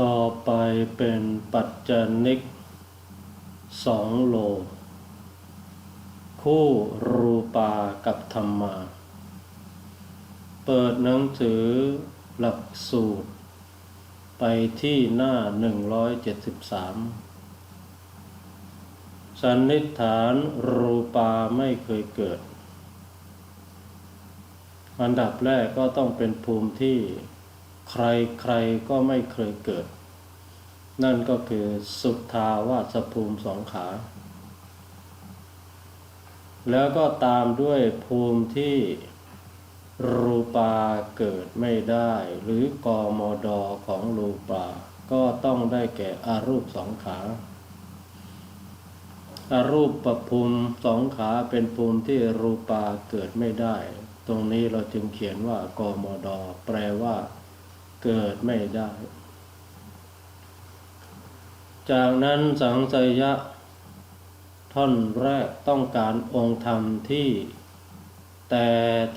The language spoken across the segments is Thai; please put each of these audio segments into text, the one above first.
ต่อไปเป็นปัจจนิกสองโล คู่รูปากับธรรมา เปิดหนังสือหลักสูตร ไปที่หน้า 173 สันนิษฐานรูปาไม่เคยเกิด อันดับแรกก็ต้องเป็นภูมิที่ ใครใครก็ไม่เคยเกิด นั่นก็คือสุทธาวาสภูมิสองขา แล้วก็ตามด้วยภูมิที่รูปาเกิดไม่ได้ หรือกอมอดอของรูปา ก็ต้องได้แก่อารูปสองขาอารูปประภูมิสองขาเป็นภูมิที่รูปาเกิดไม่ได้ ตรงนี้เราจึงเขียนว่ากอมอดอแปลว่า เกิดไม่ได้ จากนั้นสังสยะ ท่อนแรกต้องการองค์ธรรมที่ แต่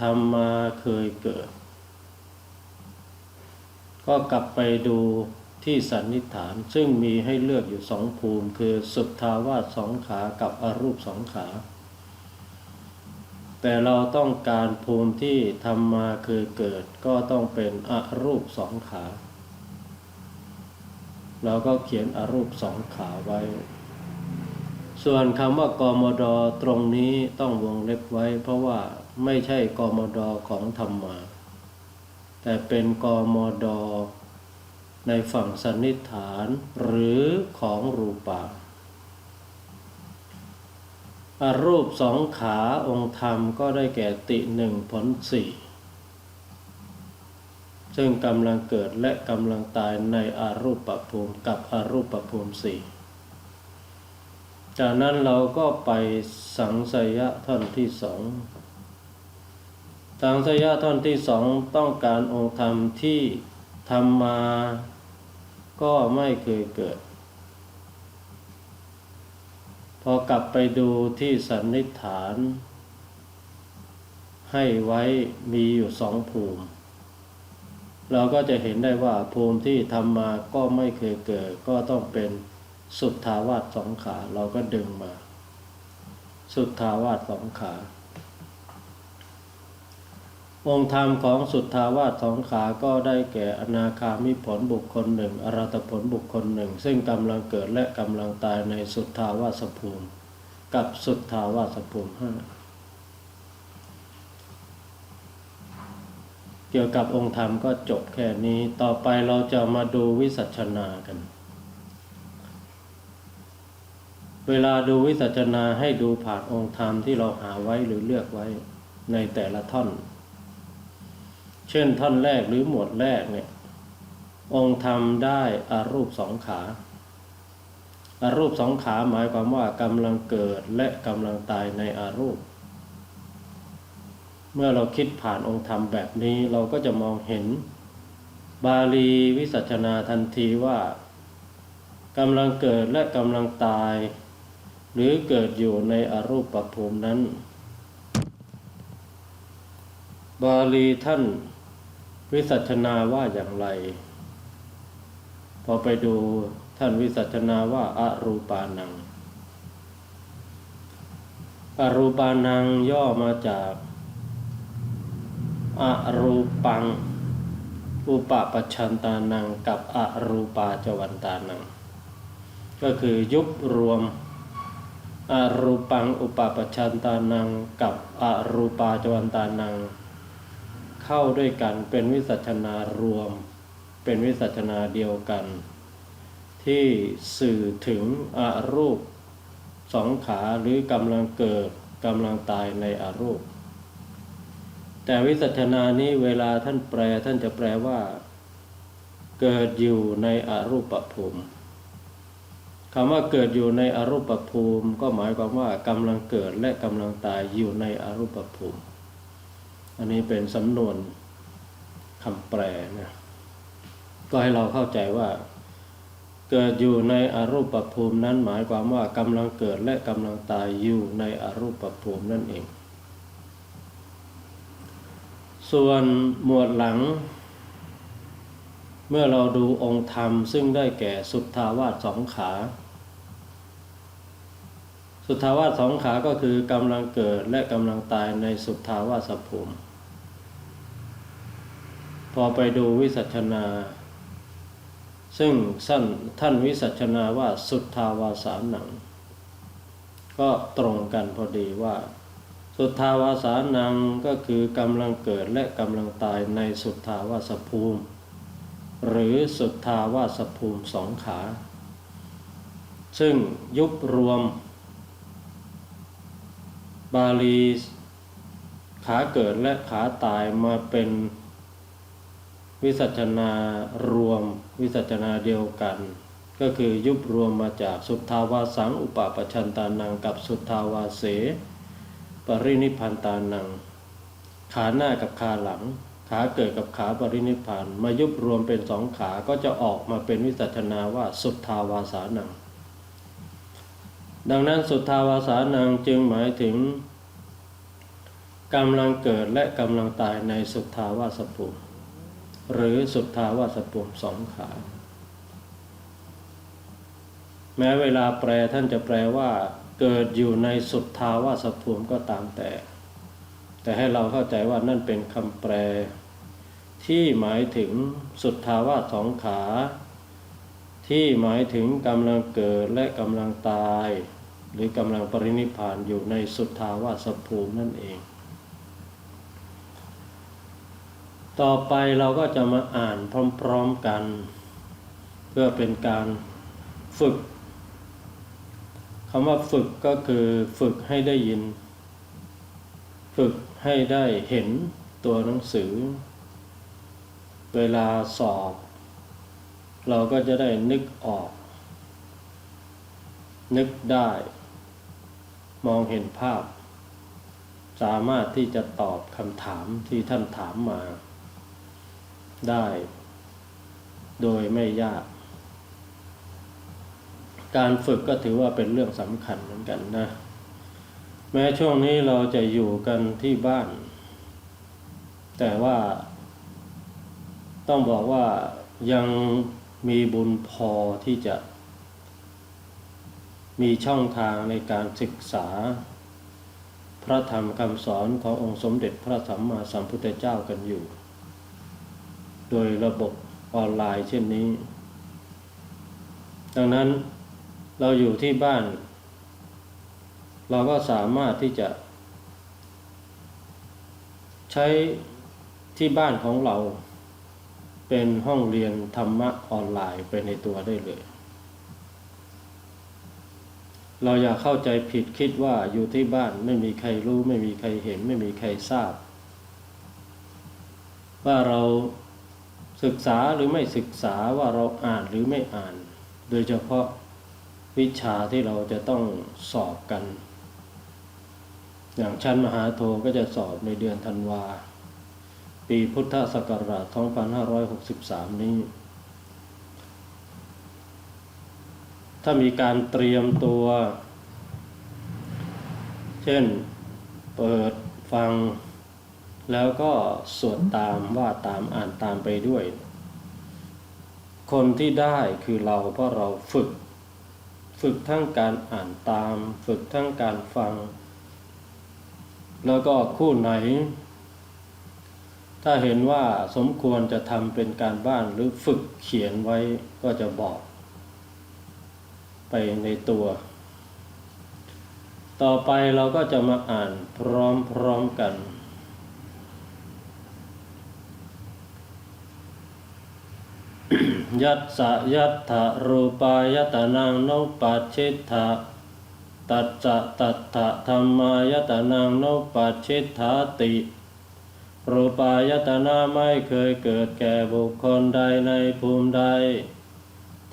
ธรรมมาเคยเกิด ก็กลับไปดูที่สันนิษฐานซึ่งมีให้เลือกอยู่สองภูมิ คือสุทธาวาสสองขากับอรูปสองขา แต่เราต้องการภูมิที่ทำมาคือเกิดก็ต้องเป็นอรูปสองขา เราก็เขียนอรูปสองขาไว้ ส่วนคำว่ากมดตรงนี้ต้องวงเล็บไว้ เพราะว่าไม่ใช่กมดของธรรมา แต่เป็นกมดในฝั่งสันนิษฐานหรือของรูปา รูปสองขาองค์ธรรมก็ได้แก่ติหนึ่งผลสี่ซึ่งกำลังเกิดและกำลังตายในอารูปประภูมิกับอารูปประภูมิสี่จากนั้นเราก็ไปสังสยะท่อนที่สองสังสยะท่อนที่สองต้องการองค์ธรรมที่ทำมาก็ไม่เคยเกิด พอกลับไปดูที่สันนิษฐาน ให้ไว้มีอยู่สองภูมิ เราก็จะเห็นได้ว่าภูมิที่ทำมาก็ไม่เคยเกิด ก็ต้องเป็นสุทธาวาสสองขา เราก็ดึงมา สุทธาวาสสองขา องค์ธรรมของสุทธาวาสสองขาก็ได้แก่อนาคามิผลบุคคลหนึ่ง อรัตผลบุคคลหนึ่ง ซึ่งกำลังเกิดและกำลังตายในสุทธาวาสภูมิ กับสุทธาวาสภูมิห้าเกี่ยวกับองค์ธรรมก็จบแค่นี้ต่อไปเราจะมาดูวิสัชนากัน เวลาดูวิสัชนาให้ดูผ่านองค์ธรรมที่เราหาไว้หรือเลือกไว้ในแต่ละท่อน เช่นท่อนแรกหรือหมวดแรกเนี่ย องค์ธรรมได้อารูปสองขาอารูปสองขาหมายความว่ากำลังเกิดและกำลังตายในอารูป เมื่อเราคิดผ่านองค์ธรรมแบบนี้เราก็จะมองเห็น บาลีวิสัชนาทันทีว่ากำลังเกิดและกำลังตาย หรือเกิดอยู่ในอรูปปภูมินั้น บาลีท่าน วิสัชนาว่าอย่างไร พอไปดูท่านวิสัชนาว่าอารูปานัง อรูปานังย่อมาจากอรูปัง อุปปัชชันตานังกับอรูปาจวันตานัง ก็คือยุบรวมอรูปังอุปปัชชันตานังกับอรูปาจวันตานัง เข้าด้วยกันเป็นวิสัชนารวม เป็นวิสัชนาเดียวกัน ที่สื่อถึงอรูปสองขาหรือกำลังเกิดกำลังตายในอรูป แต่วิสัชนานี้เวลาท่านแปลท่านจะแปลว่า เกิดอยู่ในอรูปภูมิคำว่าเกิดอยู่ในอรูปภูมิ ก็หมายความว่ากำลังเกิดและกำลังตายอยู่ในอรูปภูมิ อันนี้เป็นสำนวนคำแปลนะก็ให้เราเข้าใจว่า เกิดอยู่ในอรูปภูมินั้นหมายความว่ากำลังเกิดและกำลังตายอยู่ในอรูปภูมินั่นเอง ส่วนหมวดหลัง เมื่อเราดูองค์ธรรมซึ่งได้แก่สุทธาวาสสองขา สุทธาวาสสองขาก็คือกำลังเกิดและกำลังตายในสุทธาวาสภูมิ พอไปดูวิสัชนา ซึ่งสั้นท่านวิสัชนาว่าสุทธาวาสาหนัง ก็ตรงกันพอดีว่า สุทธาวาสานังก็คือกำลังเกิดและกำลังตายในสุทธาวาสภูมิ หรือสุทธาวาสภูมิสองขา ซึ่งยุบรวม บาลีขาเกิดและขาตายมาเป็นวิสัชนารวมวิสัชนาเดียวกัน ก็คือยุบรวมมาจากสุทธาวาสังอุปปชันตานังกับสุทธาวาเส ปรินิพันตานัง ขาหน้ากับขาหลัง ขาเกิดกับขาปรินิพพานมายุบรวมเป็นสองขาก็จะออกมาเป็นวิสัชนาว่าสุทธาวาสานัง ดังนั้นสุทธาวาสานังจึงหมายถึงกำลังเกิดและกำลังตายในสุทธาวาสภูมิหรือสุทธาวาสภูมิสองขา แม้เวลาแปลท่านจะแปลว่า เกิดอยู่ในสุทธาวาสภูมิก็ตามแต่ แต่ให้เราเข้าใจว่านั่นเป็นคำแปล ที่หมายถึงสุทธาวาสสองขา ที่หมายถึงกำลังเกิดและกำลังตาย หรือกำลังปรินิพานอยู่ในสุทธาวาสภูมินั่นเอง ต่อไปเราก็จะมาอ่านพร้อมๆกัน เพื่อเป็นการฝึกคำว่าฝึกก็คือฝึกให้ได้ยิน ฝึกให้ได้เห็นตัวหนังสือ เวลาสอบ เราก็จะได้นึกออก นึกได้ มองเห็นภาพ สามารถที่จะตอบคำถามที่ท่านถามมา ได้ โดยไม่ยาก การฝึกก็ถือว่าเป็นเรื่องสำคัญเหมือนกันนะ แม้ช่วงนี้เราจะอยู่กันที่บ้าน แต่ว่าต้องบอกว่ายังมีบุญพอที่จะ มีช่องทางในการศึกษา พระธรรมคำสอนขององค์สมเด็จพระสัมมาสัมพุทธเจ้ากันอยู่ โดยระบบออนไลน์เช่นนี้ ดังนั้นเราอยู่ที่บ้าน เราก็สามารถที่จะ ใช้ที่บ้านของเรา เป็นห้องเรียนธรรมะออนไลน์ไปในตัวได้เลย เราอย่าเข้าใจผิดคิดว่าอยู่ที่บ้านไม่มีใครรู้ ไม่มีใครเห็น ไม่มีใครทราบ ว่าเราศึกษาหรือไม่ศึกษาว่าเราอ่านหรือไม่อ่าน โดยเฉพาะวิชาที่เราจะต้องสอบกัน อย่างชั้นมหาโทก็จะสอบในเดือนธันวา ปีพุทธศักราช 2563 นี้ ถ้ามีการเตรียมตัว เช่นเปิดฟัง แล้วก็สวดตามว่าตามอ่านตามไปด้วย คนที่ได้คือเราเพราะเราฝึก ฝึกทั้งการอ่านตาม ฝึกทั้งการฟัง แล้วก็คู่ไหน ถ้าเห็นว่าสมควรจะทำเป็นการบ้านหรือฝึกเขียนไว้ก็จะบอก ไปในตัว ต่อไปเราก็จะมาอ่านพร้อมๆกันยัตสะยัตถะรูปายตนังนุปัชชิตถะตัจจะตัตถะธรรมายตนังนุปัชชิตถาติ รูปายตนาไม่เคยเกิดแก่บุคคลใดในภูมิใด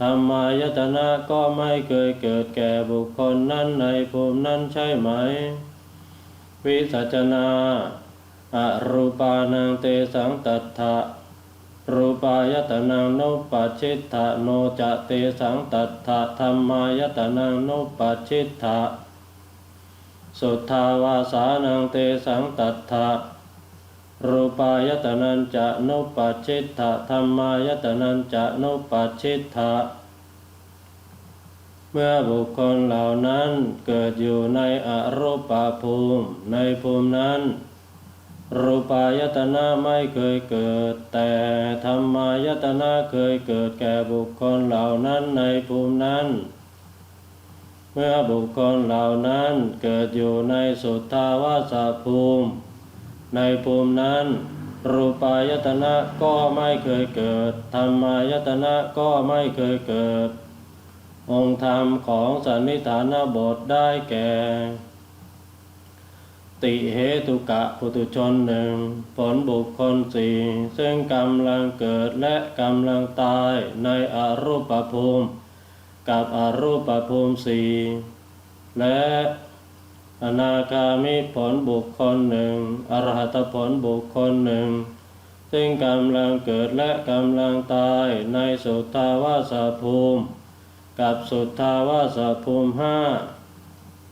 ธรรมายตนะก็ไม่เคยเกิดแก่บุคคลนั้นในภูมินั้นใช่ไหม วิสัชนาอรูปานังเตสังตัตถะรูปายตนังนุปัชิตถะโนจะเตสังตัตถะธรรมายตนังนุปัชิตถะสุทธาวาสานังเตสังตัตถะ รูปายตนันจะนุปัชชิตะธรรมายตนันจะนุปัชชิตะเมื่อบุคคลเหล่านั้นเกิดอยู่ในอรูปภูมิในภูมินั้น รูปายตนะไม่เคยเกิด แต่ธรรมายตนะเคยเกิดแก่บุคคลเหล่านั้นในภูมินั้น เมื่อบุคคลเหล่านั้นเกิดอยู่ในสุทธาวาสภูมิ ในภูมินั้น รูปายตนะก็ไม่เคยเกิดธรรมายตนะก็ไม่เคยเกิด องค์ธรรมของสันนิฐานบทได้แก่ ติเหตุกะปุตุชนหนึ่งผลบุคคลสี่ซึ่งกำลังเกิดและกำลังตายในอรูปภูมิ กับอรูปภูมิสี่และ อนาคามิผลบุคคลหนึ่ง อรหัตผลบุคคลหนึ่ง ซึ่งกำลังเกิดและกำลังตายในสุทธาวาสภูมิ กับสุทธาวาสภูมิห้า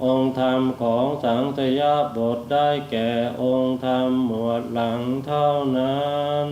องค์ธรรมของสังสยาบทได้แก่องค์ธรรมหมวดหลังเท่านั้น